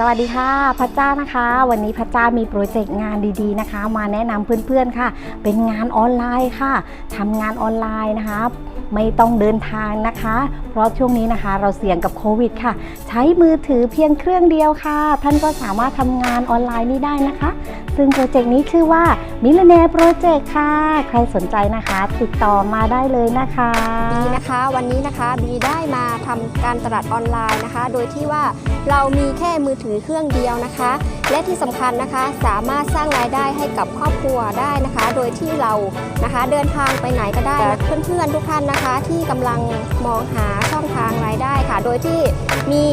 สวัสดีค่ะพัชจ้านะคะ วันนี้พัชจ้ามีโปรเจกต์งานดีๆนะคะ มาแนะนำเพื่อนๆค่ะ เป็นงานออนไลน์ค่ะทำงานออนไลน์นะคะ ไม่ต้องเดินทางนะคะ เพราะช่วงนี้นะคะ เราเสี่ยงกับโควิดค่ะ ใช้มือถือเพียงเครื่องเดียวค่ะ ท่านก็สามารถทำงานออนไลน์นี้ได้นะคะ ซึ่งโปรเจกต์นี้ชื่อว่ามิลเนโปรเจกต์ค่ะ ใครสนใจนะคะ ติดต่อมาได้เลยนะคะบีนะคะ วันนี้นะคะบีได้มาทำการตลาดออนไลน์นะคะ โดยที่ว่า เรามีแค่มือถือเครื่องเดียวนะคะ และที่สำคัญนะคะสามารถสร้างรายได้ให้กับครอบครัวได้นะคะ โดยที่เรานะคะเดินทางไปไหนก็ได้นะเพื่อนๆทุกท่านนะคะ ที่กำลังมองหาช่องทางรายได้ค่ะ โดยที่มี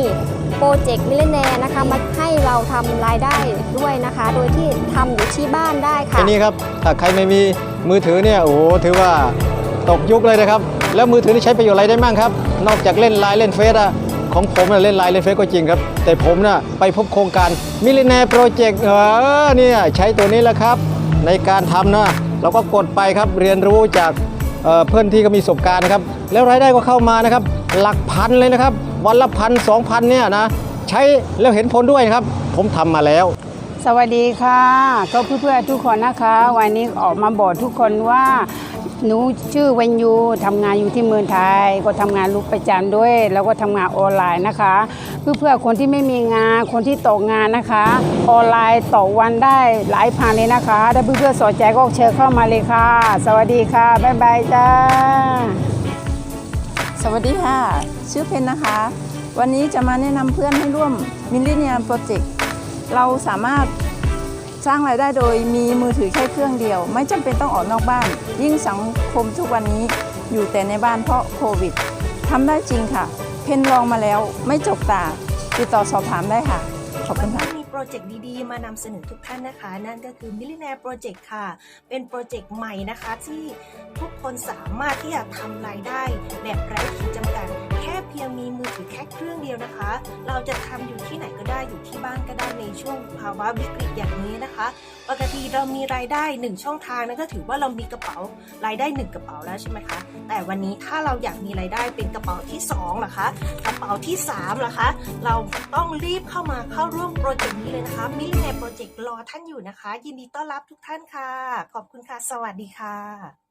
โปรเจกต์มิเลเนียนะคะมาให้เราทำรายได้ด้วยนะคะ โดยที่ทำอยู่ที่บ้านได้ค่ะทีนี้ครับถ้าใครไม่มีมือถือเนี่ยโอ้โหถือว่าตกยุคเลยนะครับ แล้วมือถือนี่ใช้ประโยชน์อะไรได้บ้างครับ นอกจากเล่นไลน์เล่นเฟซอะ ของผมเล่นไลน์เล่นเฟซก็จริงครับ แต่ผมน่ะไปพบโครงการมิลเลนแนโปรเจกต์เออเนี่ยใช้ตัวนี้แหละครับ ในการทำนะเราก็กดไปครับเรียนรู้จากเเพื่อนที่ก็มีประสบการณ์นะครับ แล้วรายได้ก็เข้ามานะครับ หลักพันเลยนะครับ วันละพันสองพันเนี่ยนะใช้แล้วเห็นผลด้วยครับ ผมทำมาแล้ว สวัสดีค่ะ ก็เพื่อนๆทุกคนนะคะ วันนี้ออกมาบอกทุกคนว่าหนูชื่อเวนยูทำงานอยู่ที่เมืองไทย ก็ทำงานลูกประจำด้วย แล้วก็ทำงานออนไลน์นะคะ เพื่อๆคนที่ไม่มีงานคนที่ตกงานนะคะ ออนไลน์ต่อวันได้หลายพันเลยนะคะ ถ้าเพื่อนๆสนใจก็เชิญเข้ามาเลยค่ะ สวัสดีค่ะ บ๊ายบายจ้า สวัสดีค่ะ ชื่อเพนนะคะ วันนี้จะมาแนะนำเพื่อนให้ร่วมมิลเลนเนียโปรเจกต์ เราสามารถสร้างรายได้โดยมีมือถือแค่เครื่องเดียว ไม่จำเป็นต้องออกนอกบ้าน ยิ่งสังคมทุกวันนี้อยู่แต่ในบ้านเพราะโควิดทำได้จริงค่ะ เพนลองมาแล้วไม่จบตา ติดต่อสอบถามได้ค่ะ ขอบคุณค่ะมีโปรเจกต์ดีๆ มานำเสนอทุกท่านนะคะ นั่นก็คือ Millionaire Project ค่ะ เป็นโปรเจกต์ใหม่นะคะที่ทุกคนสามารถที่จะทำรายได้แบบไร้ เราจะทำอยู่ที่ไหนก็ได้อยู่ที่บ้านก็ได้ในช่วงภาวะวิกฤตอย่างนี้นะคะ ปกติเรามีรายได้หนึ่งช่องทางนั่นก็ถือว่าเรามีกระเป๋ารายได้หนึ่งกระเป๋าแล้วใช่ไหมคะ แต่วันนี้ถ้าเราอยากมีรายได้เป็นกระเป๋าที่สองล่ะคะ กระเป๋าที่3ล่ะคะ เราต้องรีบเข้ามาเข้าร่วมโปรเจกต์นี้เลยนะคะมิลเลนโปรเจกต์รอท่านอยู่นะคะ ยินดีต้อนรับทุกท่านค่ะ ขอบคุณค่ะ สวัสดีค่ะ